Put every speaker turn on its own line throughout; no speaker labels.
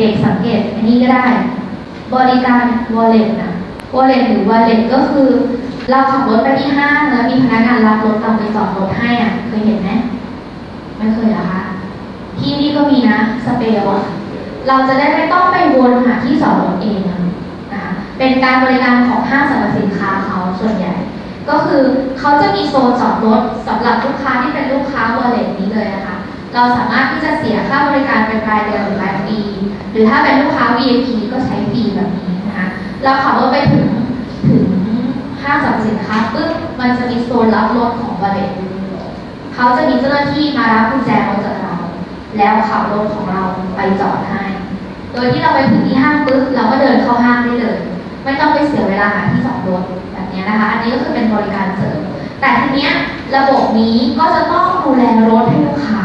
เด็กๆสังเกตอันนี้ก็ได้ บริการ wallet นะ wallet หรือ wallet ก็คือ เราขับรถไปที่ห้างแล้วมีพนักงานรับรถเราไปจอดรถให้อะ เคยเห็นไหมไม่เคยเหรอคะ ที่นี่ก็มีนะ สเปรย์อะเราจะได้ไม่ต้องไปวนหาที่จอดรถเองอะนะคะเป็นการบริการของห้างสรรพสินค้าเขาส่วนใหญ่ ก็คือเขาจะมีโซนจอดรถสำหรับลูกค้าที่เป็นลูกค้าวอลเล็ตนี้เลยนะคะ เราสามารถที่จะเสียค่าบริการเป็นรายเดือนหรือรายปี หรือถ้าเป็นลูกค้า VIP ก็ใช้ฟรีแบบนี้นะคะเราขับรถไปถึงถึงห้างสรรพสินค้าปุ๊บมันจะมีโซนรับรถของวอลเล็ตเขาจะมีเจ้าหน้าที่มารับกุญแจรถจากเรา แล้วขับรถของเราไปจอดให้ โดยที่เราไปถึงที่ห้างปุ๊บเราก็เดินเข้าห้างได้เลย ไม่ต้องไปเสียเวลาหาที่จอดรถแบบนี้นะคะ อันนี้ก็คือเป็นบริการเสริม แต่ทีเนี้ยระบบนี้ก็จะต้องดูแลรถให้ลูกค้า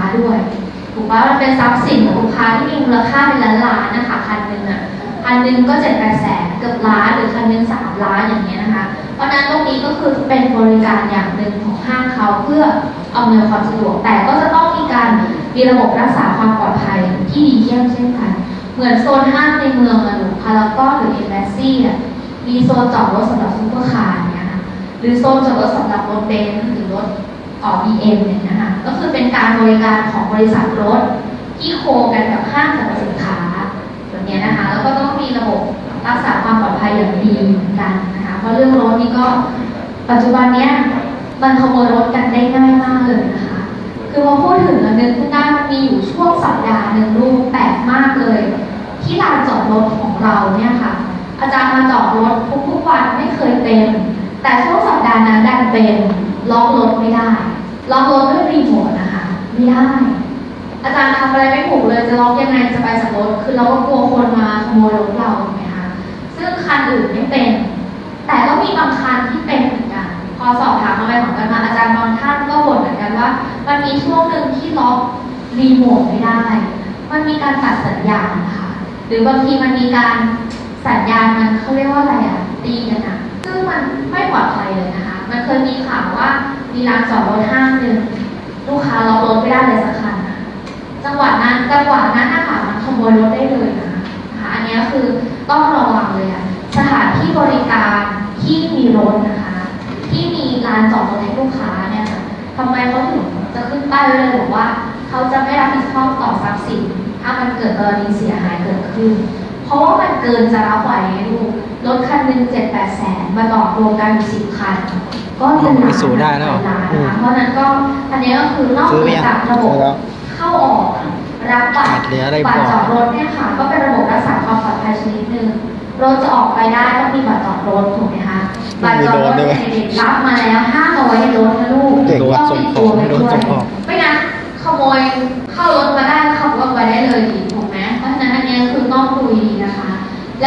วยถูกปะมันเป็นทรัพย์สินของลูกค้าที่มีมูลค่าเป็นล้านล้านๆนะคะคันหนึ่งอะคันหนึ่งก็เจ็ดแปดแสนเกือบล้านหรือคันหนึ่งสามล้านอย่างเงี้ยนะคะ เพราะนั้นตรงนี้ก็คือเป็นบริการอย่างหนึ่งของห้างเขาเพื่ออำนวยความสะดวกแต่ก็จะต้องมีการมีระบบรักษาความปลอดภัยที่ดีเยี่ยมเช่นกัน เหมือนโซนห้างในเมืองอะหรือพารากอนหรือเอเมซี่อะมีโซนจอดรถสำหรับซุปเปอร์คาร์เนี่ยค่ะหรือโซนจอดรถสำหรับรถเบนซ์หรือรถ ต่อ BM อย่างเงี้ยนะคะก็คือเป็นการบริการของบริษัทรถ ที่โคกันกับห้างสรรพสินค้าแบบเนี้ยนะคะ แล้วก็ต้องมีระบบรักษาความปลอดภัยอย่างดีเหมือนกันนะคะเพราะเรื่องรถนี่ก็ปัจจุบันเนี้ยมันขโมยรถกันได้ง่ายมากเลยนะคะ คือพอพูดถึงแล้นึกขึ้นได้มันมีอยู่ช่วงสัปดาห์หนึ่งลูกแปลกมากเลย ที่ลานจอดรถของเราเนี่ยค่ะ อาจารย์มาจอดรถทุกๆวันไม่เคยเต็ม แต่ช่วงสัปดาห์นั้นดันเป็น ล็อกรถไม่ได้ล็อกรถด้วยรีโมทนะคะไม่ได้ อาจารย์ทำอะไรไม่ถูกเลยจะล็อกยังไงจะไปจากรถคือเราก็กลัวคนมาขโมยรถเราถูกไหมคะซึ่งคันอื่นไม่เป็น แต่ก็มีบางคันที่เป็นเหมือนกัน พอสอบถามมาไปของกันมาอาจารย์บางท่านก็บ่นเหมือนกันว่า มันมีช่วงหนึ่งที่ล็อกรีโมทไม่ได้ มันมีการตัดสัญญาณนะคะหรือบางทีมันมีการสัญญาณมันเขาเรียกว่าอะไรอะตีกันอะ ซึ่งมันไม่ปลอดภัยเลยนะคะ มันเคยมีข่าวว่ามีร้านจอดรถห้างหนึ่งลูกค้าล็อกรถไม่ได้เลยสักคันนะจังหวะนั้นจังหวะนั้นนะคะมันขโมยรถได้เลยนะคะอันนี้คือต้องระวังเลยอะสถานที่บริการที่มีรถนะคะ ที่มีลานจอดรถให้ลูกค้าเนี่ยค่ะทำไมเขาถึงจะขึ้นป้ายไว้เลยบอกว่า เขาจะไม่รับผิดชอบต่อทรัพย์สิน ถ้ามันเกิดกรณีเสียหายเกิดขึ้น เพราะว่ามันเกินจะรับไหวไงลูกรถคันหนึ่งเจ็ดแปดแสนมาต่อรวมกันอยู่สิบคัน ก็เป็นล้าน
สูได้แล้ว
หลายล้าน
อืม
นะคะเพราะฉะนั้นก็อันเนี้ยก็คือนอก
ซื้อ
เห
ไป
นือ
ยัง
จากระบบ
ซื้อแล้ว
เข้าออกรับบัตร
เหลืออะไร
บัตร
บอก
จอดรถเนี่ยค่ะ ก็เป็นระบบรักษาความปลอดภัยชนิดหนึ่งรถจะออกไปได้ต้องมีบัตรจอดรถถูกไหมคะบัตรจอดรถ
มีโดนด้วย
เนี่ยเด็กๆรับมาแล้วห้ามเอาไว้ในรถนะลูก
เด็ก
ต้อง
ส่ง
ติด
ข
ตั
อ
ว
ง
ไป
ไม่โด
ด้
น
วย
ส่งออก
ไม่งั้นขโมย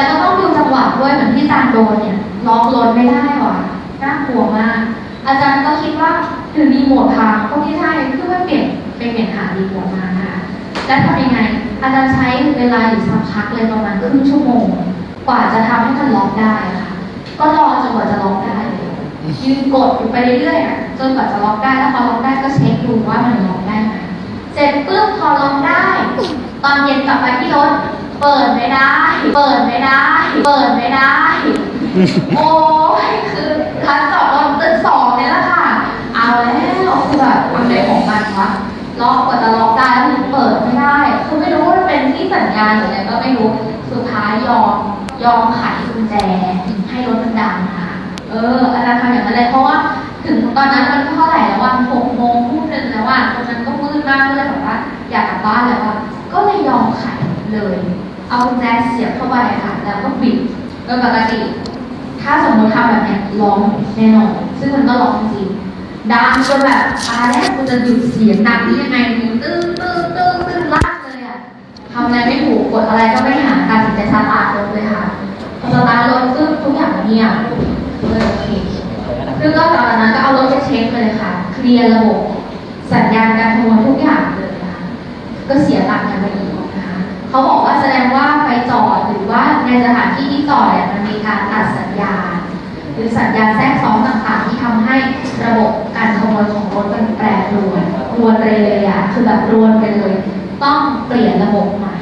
แล้วก็ต้องดูจังหวะด้วยเหมือนที่อาจารย์โดนเนี่ยล็อกรถไม่ได้ว่ะน่ากลัวมาก อาจารย์ก็คิดว่าถึงรีโมทพังก็ไม่ใช่คือมันเปลี่ยนไปเปลี่ยนหารีโมทมานะคะแล้วทำยังไง อาจารย์ใช้เวลาอยู่สักพักเลยประมาณครึ่งชั่วโมง กว่าจะทำให้มันล็อกได้ค่ะ ก็รอจนกว่าจะล็อกได้เลยยืนกดอยู่ไปเรื่อยๆจนกว่าจะล็อกได้แล้วพอล็อกได้ก็เช็คดูว่ามันล็อกได้ไหมเสร็จปุ๊บพอล็อกได้ ตอนเย็นกลับไปที่รถ เปิดไม่ได้ เปิดไม่ได้ เปิดไม่ได้ โอ้ยคือร้านจอดรถตึกสองเนี่ยแหละค่ะ เอาแล้วคือแบบอะไรของมันวะล็อกกว่าจะล็อกได้แล้วมันเปิดไม่ได้คือไม่รู้ว่ามันเป็นที่สัญญาณหรืออะไรก็ไม่รู้ สุดท้ายยอม ยอมไขกุญแจให้รถมันดังค่ะ เอออาจารย์ทำอย่างนั้นเลยเพราะว่าถึงตอนนั้นมันเท่าไหร่แล้ววันหกโมงทุ่มหนึ่งแล้วอะตรงนั้นก็มืดมากก็เลยแบบว่าอยากกลับบ้านแล้วอะก็เลยยอมไข เลย เอากุญแจเสียบเข้าไปค่ะ แล้วก็บิดโดยปกติ ถ้าสมมติทำแบบเนี้ยร้องแน่นอน ซึ่งมันก็ร้องจริงดังจนแบบตายแล้วกูจะหยุดเสียงดังนี้ยังไงมึงตื้อตื้อตื้อตื้อลากเลยอะทำอะไรไม่ถูกกดอะไรก็ไม่หาการตัดสินใจสตาร์ทรถเลยค่ะพอสตาร์ทรถซึ่งทุกอย่างมันเงียบเลยโอเคซึ่งก็ตอนนั้นก็เอารถไปเช็คเลยค่ะ เคลียร์ระบบสัญญาณการโมยทุกอย่างเลยนะคะก็เสีย ในสถานที่ที่จอเนี่ยมันมีการตัดสัญญาณหรือสัญญาณแทรกซ้อนต่างๆ ที่ทำให้ระบบการขโมยของรถมันแปรปรวนรวนไปเลยอะคือแบบรวนไปเลย ต้องเปลี่ยนระบบใหม่